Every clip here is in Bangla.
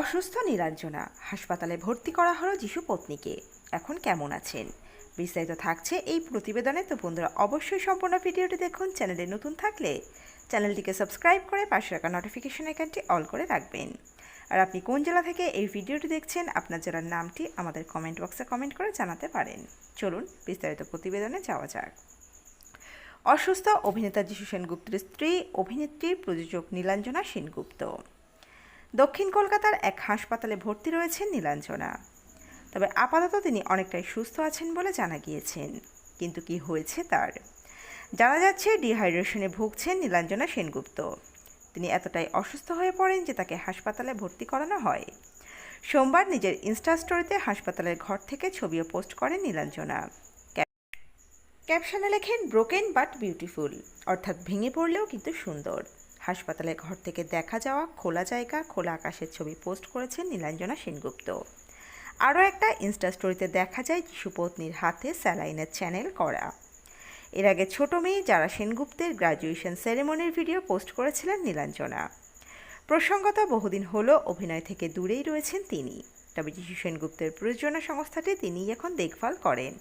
অসুস্থ নীলাঞ্জনা। হাসপাতালে ভর্তি করা হলো যিশু পত্নীকে। এখন কেমন আছেন? বিস্তারিত থাকছে এই প্রতিবেদনে, তো বন্ধুরা অবশ্যই সম্পূর্ণ ভিডিওটি দেখুন, চ্যানেলে নতুন থাকলে চ্যানেলটিকে সাবস্ক্রাইব করে পাশে রাখা নোটিফিকেশন আইকনটি অল করে রাখবেন। আর আপনি কোন জেলা থেকে এই ভিডিওটি দেখছেন, আপনার জেলার নামটি আমাদের কমেন্ট বক্সে কমেন্ট করে জানাতে পারেন। চলুন বিস্তারিত প্রতিবেদনে যাওয়া যাক। অসুস্থ অভিনেতা যিশু সেনগুপ্তের স্ত্রী, অভিনেত্রী প্রযোজক নীলাঞ্জনা সেনগুপ্ত। দক্ষিণ কলকাতার এক হাসপাতালে ভর্তি রয়েছেন নীলাঞ্জনা। তবে আপাতত তিনি অনেকটাই সুস্থ আছেন বলে জানা গিয়েছেন। কিন্তু কি হয়েছে তার? জানা যাচ্ছে, ডিহাইড্রেশনে ভুগছেন নীলাঞ্জনা সেনগুপ্ত। তিনি এতটাই অসুস্থ হয়ে পড়েন যে তাকে হাসপাতালে ভর্তি করানো হয়। সোমবার নিজের ইনস্টা স্টোরিতে হাসপাতালের ঘর থেকে ছবিও পোস্ট করেন নীলাঞ্জনা। ক্যাপশনে লেখেন, ব্রোকেন বাট বিউটিফুল। অর্থাৎ ভেঙে পড়লেও কিন্তু সুন্দর। হাসপাতালের ঘর থেকে দেখা যাওয়া খোলা জায়গা, খোলা আকাশের ছবি পোস্ট করেছেন নীলাঞ্জনা সেনগুপ্ত। আরও একটা ইনস্টা স্টোরিতে দেখা যায় যিশুপত্নীর হাতে স্যালাইনের চ্যানেল করা। এর আগে ছোট মেয়ে যারা সেনগুপ্তের গ্র্যাজুয়েশন সেরেমনির ভিডিও পোস্ট করেছিলেন নীলাঞ্জনা। প্রসঙ্গত বহুদিন হলো অভিনয় থেকে দূরেই রয়েছেন তিনি। তবে যিশু সেনগুপ্তের প্রযোজনা সংস্থাটি তিনিই এখন দেখভাল করেন।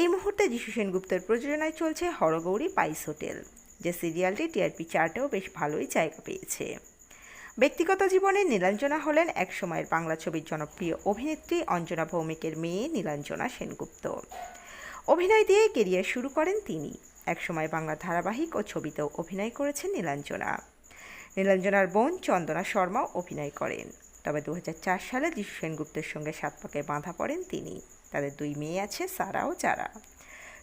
এই মুহূর্তে যিশু সেনগুপ্তের প্রযোজনায় চলছে হরগৌরী পাইস হোটেল। যে সিরিয়ালটি টিআরপি চার্টেও বেশ ভালোই জায়গা পেয়েছে। ব্যক্তিগত জীবনে নীলাঞ্জনা হলেন একসময়ের বাংলা ছবির জনপ্রিয় অভিনেত্রী অঞ্জনা ভৌমিকের মেয়ে নীলাঞ্জনা সেনগুপ্ত। অভিনয় দিয়ে কেরিয়ার শুরু করেন তিনি। একসময় বাংলা ধারাবাহিক ও ছবিতেও অভিনয় করেছেন নীলাঞ্জনা। নীলাঞ্জনার বোন চন্দনা শর্মাও অভিনয় করেন। তবে দু হাজার চার সালে যিশু সেনগুপ্তের সঙ্গে সাত পাকে বাঁধা পড়েন তিনি। তাদের দুই মেয়ে আছে, সারা ও যারা।